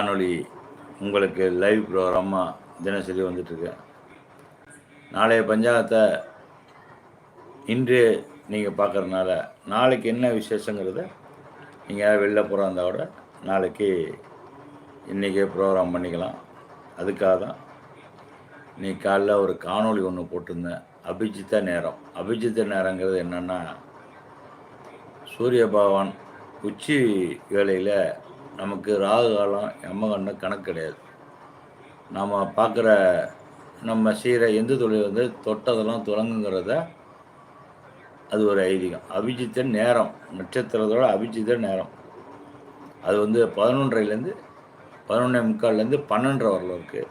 காணொளி உங்களுக்கு லைவ் ப்ரோக்ராமாக தினசரி வந்துட்டுருக்கு. நாளைய பஞ்சாங்கத்தை இன்று நீங்கள் பார்க்குறதுனால நாளைக்கு என்ன விசேஷங்கிறத நீங்கள் வெளில போகிறா இருந்தால் கூட நாளைக்கு இன்றைக்கே ப்ரோக்ராம் பண்ணிக்கலாம். அதுக்காக தான் நீ காலைல ஒரு காணொளி ஒன்று போட்டிருந்தேன். அபிஜித்த நேரம். அபிஜித்த நேரங்கிறது என்னென்னா சூரிய பகவான் உச்சி வேலையில் நமக்கு ராகு காலம் எம்மகண்டம் கணக்கு கிடையாது. நாம் பார்க்குற நம்ம செய்கிற எந்த தொழில் வந்து தொட்டதெல்லாம் தொடங்குங்கிறத அது ஒரு ஐதீகம். அபிஜித்த நேரம் நட்சத்திரத்தோட அபிஜித்த நேரம். அது வந்து பதினொன்றைலேருந்து பதினொன்றே முக்கால்லேருந்து பன்னெண்டரை வரல இருக்குது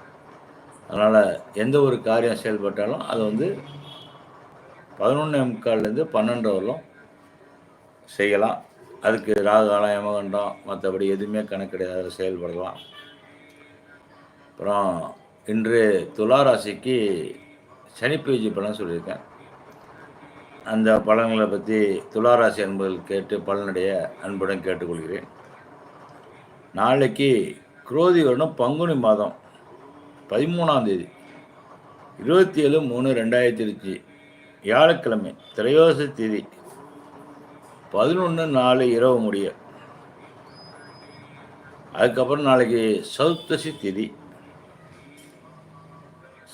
அதனால் எந்த ஒரு காரியம் செயல்பட்டாலும் அது வந்து பதினொன்றே முக்கால்லேருந்து பன்னெண்டு வரலும் செய்யலாம். அதுக்கு ராகுகாலம் யமகண்டம் மற்றபடி எதுவுமே கணக்கு கிடையாது. அதில் செயல்படலாம். அப்புறம் இன்று துலா ராசிக்கு சனிப்பேஜி பலன் சொல்லியிருக்கேன். அந்த பலன்களை பற்றி துளாராசி அன்பர்கள் கேட்டு பலனடைய அன்புடன் கேட்டுக்கொள்கிறேன். நாளைக்கு குரோதி வருடம் பங்குனி மாதம் பதிமூணாம் தேதி. இருபத்தி ஏழு மூணு ரெண்டாயிரத்தி இருபத்தி வியாழக்கிழமை திரையோச தேதி. பதினொன்று நாலு இரவு முடிய. அதுக்கப்புறம் நாளைக்கு சௌத்தசி திதி.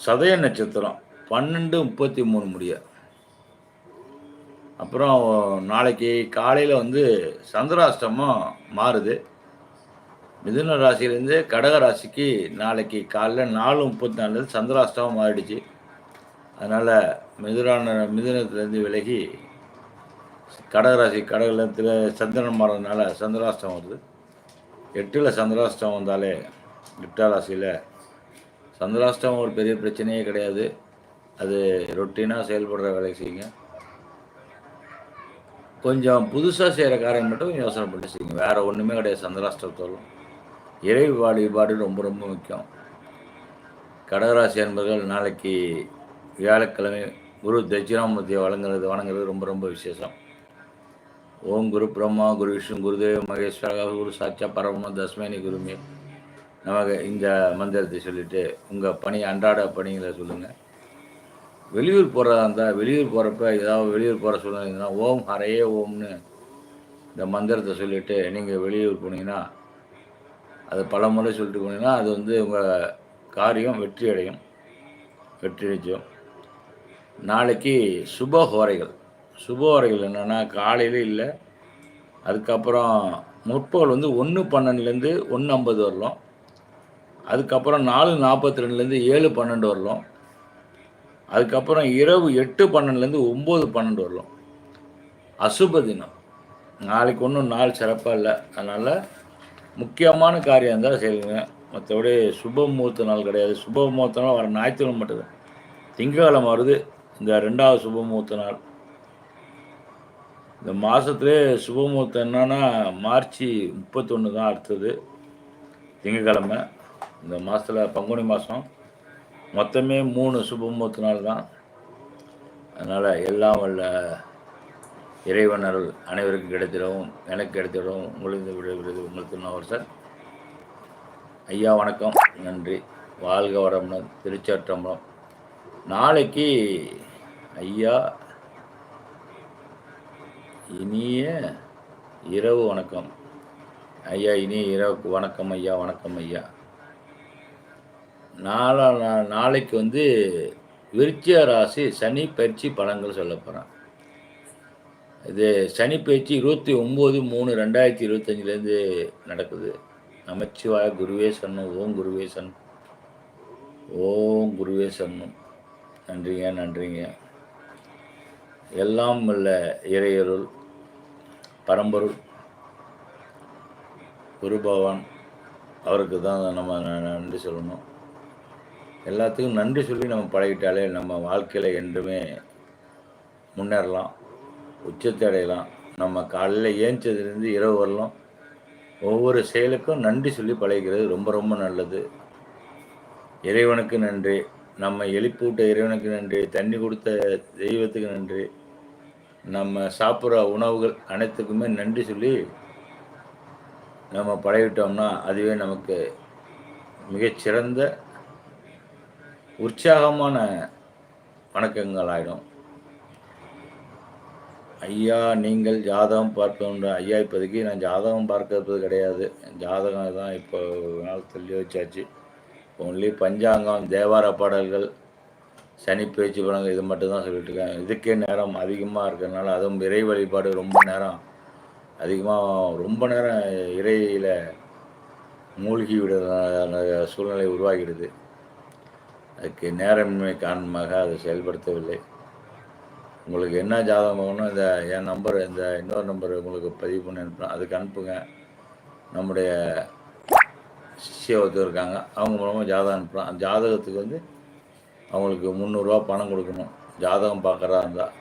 சதய நட்சத்திரம் பன்னெண்டு முப்பத்தி மூணு முடிய. அப்புறம் நாளைக்கு காலையில் வந்து சந்திராஷ்டமம் மாறுது. மிதுன ராசியிலேருந்து கடக ராசிக்கு நாளைக்கு காலைல நாலு முப்பத்தி நாலுலேருந்து சந்திராஷ்டமம் மாறிடுச்சு. அதனால் மிதுரான மிதுனத்துலேருந்து விலகி கடகராசி கடகத்தில் சந்திரன் மாறதுனால சந்திராஷ்டம் வருது. எட்டில் சந்திராஷ்டம் வந்தாலே எட்டாம் ராசியில் சந்திராஷ்டம் ஒரு பெரிய பிரச்சனையே கிடையாது. அது ரொட்டீனாக செயல்படுற வேலை செய்யுங்க. கொஞ்சம் புதுசாக செய்கிற காரியம் மட்டும் யோசனை பண்ணி செய்யுங்க. வேறு ஒன்றுமே கிடையாது சந்திராஷ்டத்தோடும் இறை வழிபாடு ரொம்ப ரொம்ப முக்கியம். கடகராசி என்பர்கள் நாளைக்கு வியாழக்கிழமை குரு தட்சிணாமூர்த்தியை வழங்குறது வணங்குறது ரொம்ப ரொம்ப விசேஷம். ஓம் குரு பிரம்மா குரு விஷ்ணு குருதேவ மகேஸ்வர குரு சாட்சா பரம தஸ்மேனி குருமே. நமக்கு இந்த மந்திரத்தை சொல்லிட்டு உங்கள் பணி அன்றாட பணிகளை சொல்லுங்கள் வெளியூர் போகிறதா இருந்தால் வெளியூர் போகிறப்ப ஏதாவது வெளியூர் போகிற சூழ்நிலை ஓம் ஹரையே ஓம்னு இந்த மந்திரத்தை சொல்லிவிட்டு நீங்கள் வெளியூர் போனீங்கன்னா அது பல முறை சொல்லிட்டு போனீங்கன்னா அது வந்து உங்கள் காரியம் வெற்றி அடையும் வெற்றி நிச்சயம். நாளைக்கு சுப ஹோரைகள். சுப வரைகள் என்னென்னா காலையில் இல்லை. அதுக்கப்புறம் முற்பகல் வந்து ஒன்று பன்னெண்டுலேருந்து ஒன்று ஐம்பது வரலாம். அதுக்கப்புறம் நாலு நாற்பத்தி ரெண்டுலேருந்து ஏழு பன்னெண்டு வரலாம். அதுக்கப்புறம் இரவு எட்டு பன்னெண்டுலேருந்து ஒம்பது பன்னெண்டு வரலாம். அசுப தினம். நாளைக்கு ஒன்றும் நாள் சிறப்பாக இல்லை. அதனால் முக்கியமான காரியம் இருந்தால் செய்யுங்க. மற்றபடி சுப முகூர்த்த நாள் கிடையாது. சுப முகூர்த்த நாள் வர ஞாயிற்றுக்கிழமை மட்டும்தான். திங்கக்கிழமை வருது. இந்த ரெண்டாவது சுப முகூர்த்த நாள். இந்த மாதத்துலேயே சுப முகூர்த்தம் என்னன்னா மார்ச் முப்பத்தொன்று தான் அடுத்தது திங்கக்கிழமை. இந்த மாதத்தில் பங்குனி மாதம் மொத்தமே மூணு சுபமுகூர்த்த நாள் தான். அதனால் எல்லாம் வல்ல இறைவனர்கள் அனைவருக்கும் கிடைத்திடவும் எனக்கு கிடைத்திடவும் உங்களுக்கு விடைபெறுவது உங்களுக்கு நான் சார். ஐயா வணக்கம். நன்றி. வாழ்க வளமுடன் திருச்சாற்றம்பலம். நாளைக்கு ஐயா இனிய இரவு வணக்கம். ஐயா இனிய இரவுக்கு வணக்கம் ஐயா வணக்கம் ஐயா. நாளா நாளைக்கு வந்து விருச்சிய ராசி சனி பயிற்சி பலன்கள் சொல்ல போகிறேன் இது சனி பயிற்சி இருபத்தி ஒம்பது மூணு ரெண்டாயிரத்தி இருபத்தஞ்சிலேருந்து நடக்குது. நமச்சிவாய குருவே ஓம் குருவே சன் ஓம் குருவே நன்றிங்க நன்றிங்க. எல்லாம் உள்ள இறையருள். பரம்பொருள். குரு பகவான் அவருக்கு தான் நம்ம நன்றி சொல்லணும். எல்லாத்துக்கும் நன்றி சொல்லி நம்ம பழகிட்டாலே நம்ம வாழ்க்கையில் என்றுமே முன்னேறலாம் உச்சத்தை அடையலாம். நம்ம காலையில் ஏஞ்சதுலேருந்து இரவு வரலாம். ஒவ்வொரு செயலுக்கும் நன்றி சொல்லி பழகிறது ரொம்ப ரொம்ப நல்லது. இறைவனுக்கு நன்றி. நம்ம எழுப்பூட்ட இறைவனுக்கு நன்றி. தண்ணி கொடுத்த தெய்வத்துக்கு நன்றி. நம்ம சாப்பிட்ற உணவுகள் அனைத்துக்குமே நன்றி சொல்லி நம்ம பழகிட்டோம்னா அதுவே நமக்கு மிகச்சிறந்த உற்சாகமான வணக்கங்கள் ஆகிடும் ஐயா நீங்கள் ஜாதகம் பார்க்கணுன்ற ஐயா இப்போதைக்கு நான் ஜாதகம் பார்க்கறது கிடையாது. ஜாதகம் தான் இப்போ ஒரு நாள் தள்ளி வச்சாச்சு. ஒன்லி பஞ்சாங்கம் தேவார பாடல்கள் சனி பேச்சு படங்கள் இது மட்டும் தான் சொல்லிட்டு இருக்கேன் இதுக்கே நேரம் அதிகமாக இருக்கிறதுனால அதுவும் இறை வழிபாடு ரொம்ப நேரம். அதிகமாக ரொம்ப நேரம் இறையில் மூழ்கி விடுற சூழ்நிலை உருவாகிடுது. அதுக்கு நேரமின்மை காரணமாக அதை செயல்படுத்தவில்லை. உங்களுக்கு என்ன ஜாதகம் வேணும் இந்த என் நம்பர் இந்த இன்னொரு நம்பர் உங்களுக்கு பதிவு பண்ணி அனுப்புகிறேன் அதுக்கு அனுப்புங்க. நம்முடைய சிஷ்ய ஒருத்தர் இருக்காங்க. அவங்க மூலமாக ஜாதகம் அனுப்புகிறோம் அந்த ஜாதகத்துக்கு வந்து அவங்களுக்கு முந்நூறுரூவா பணம் கொடுக்கணும். ஜாதகம் பார்க்குறதா இருந்தால்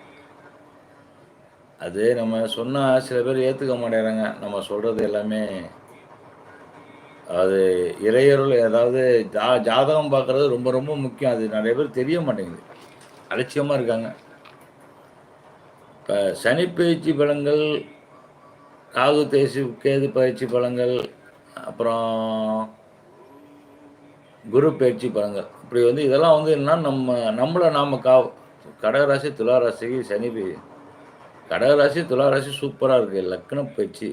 அது நம்ம சொன்னால் சில பேர் ஏற்றுக்க மாட்டேறாங்க. நம்ம சொல்கிறது எல்லாமே அது இறையருள் ஏதாவது ஜா ஜாதகம் பார்க்குறது ரொம்ப ரொம்ப முக்கியம். அது நிறைய பேர் தெரிய மாட்டேங்குது. அலட்சியமாக இருக்காங்க. இப்போ சனி பயிற்சி பலங்கள் ராகு தேசி கேது பயிற்சி பலங்கள் அப்புறம் குரு பயிற்சி பலங்கள் இப்படி வந்து இதெல்லாம் வந்து என்னன்னா நம்ம நம்மளை நாம் கா கடகராசி துளாராசிக்கு சனி கடகராசி துளாராசி சூப்பராக இருக்குது லக்ன பயிற்சி.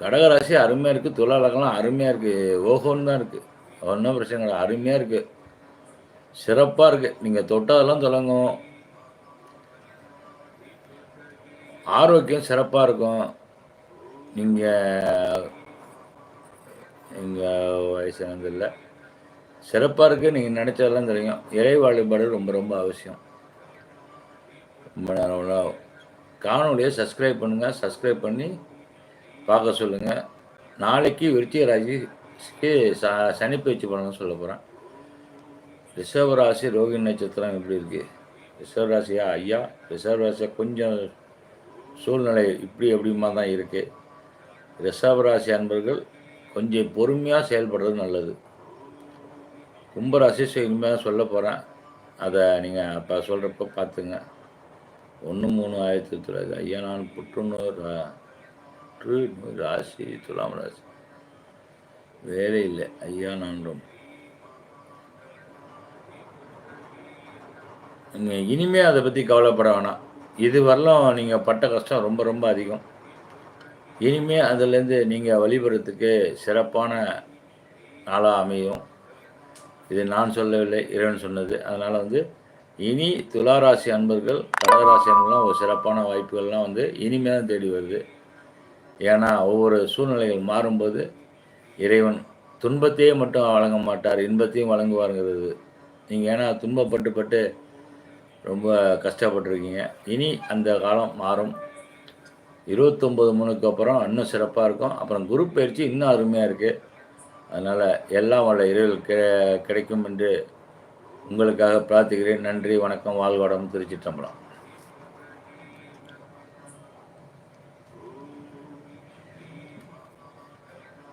கடகராசி அருமையாக இருக்குது துலா லக்னம் அருமையாக இருக்குது ஓஹோன்னு தான் இருக்குது ஒன்றும் பிரச்சனை கிடையாது. அருமையாக இருக்குது சிறப்பாக இருக்குது நீங்கள் தொட்டதெல்லாம் தொடங்கும் ஆரோக்கியம் சிறப்பாக இருக்கும். நீங்கள் எங்கள் வயசானது இல்லை. சிறப்பாக இருக்குது நீங்கள் நினச்சதெல்லாம் தெரியும். இறை வழிபாடு ரொம்ப ரொம்ப அவசியம். ரொம்ப நல்லா காணொலியை சப்ஸ்கிரைப் பண்ணுங்கள் சப்ஸ்கிரைப் பண்ணி பார்க்க சொல்லுங்கள் நாளைக்கு விருச்சிகராஜிக்கு ச சனி பயிற்சி பண்ணணும்னு சொல்ல போகிறேன் ரிஷப ராசி ரோகி நட்சத்திரம் எப்படி இருக்குது ரிஷப ராசியா ஐயா? ரிசர்வ் ராசியாக கொஞ்சம் சூழ்நிலை இப்படி எப்படிமா தான் இருக்குது ரிஷப ராசி அன்பர்கள் கொஞ்சம் பொறுமையாக செயல்படுறது நல்லது. கும்பராசி இனிமேல் சொல்ல போகிறேன் அதை நீங்கள் அப்போ சொல்கிறப்ப பார்த்துங்க ஒன்று மூணு ஆயிரத்தி தொள்ளாயிரத்தி ஐயா நான் புற்றுநோய் ராசி துலாம் ராசி. வேலை இல்லை. ஐயா நான் நீங்கள் இனிமே அதை பற்றி கவலைப்பட வேணாம். இது வரலாம் நீங்கள் பட்ட கஷ்டம் ரொம்ப ரொம்ப அதிகம். இனிமே அதுலேருந்து நீங்கள் வழிபடுறதுக்கு சிறப்பான நாளாக அமையும். இது நான் சொல்லவில்லை இறைவன் சொன்னது. அதனால் வந்து இனி துளாராசி அன்பர்கள் கடகராசி அன்பர்கள்லாம் ஒரு சிறப்பான வாய்ப்புகள்லாம் வந்து இனிமேல் தேடி வருது. ஏன்னா ஒவ்வொரு சூழ்நிலைகள் மாறும்போது இறைவன் துன்பத்தையே மட்டும் வழங்க மாட்டார் இன்பத்தையும் வழங்குவாருங்கிறது. நீங்கள் ஏன்னா துன்பப்பட்டு பட்டு ரொம்ப கஷ்டப்பட்டுருக்கீங்க. இனி அந்த காலம் மாறும். இருபத்தொம்பது மூணுக்கு அப்புறம் இன்னும் சிறப்பாக இருக்கும். அப்புறம் குரு பயிற்சி இன்னும் அருமையாக இருக்குது அதனால் எல்லாம் வல்ல இரவில் கிடைக்கும் என்று உங்களுக்காக பிரார்த்திக்கிறேன். நன்றி வணக்கம் வாழ்வாடம் திருச்சிட்டம்பலம்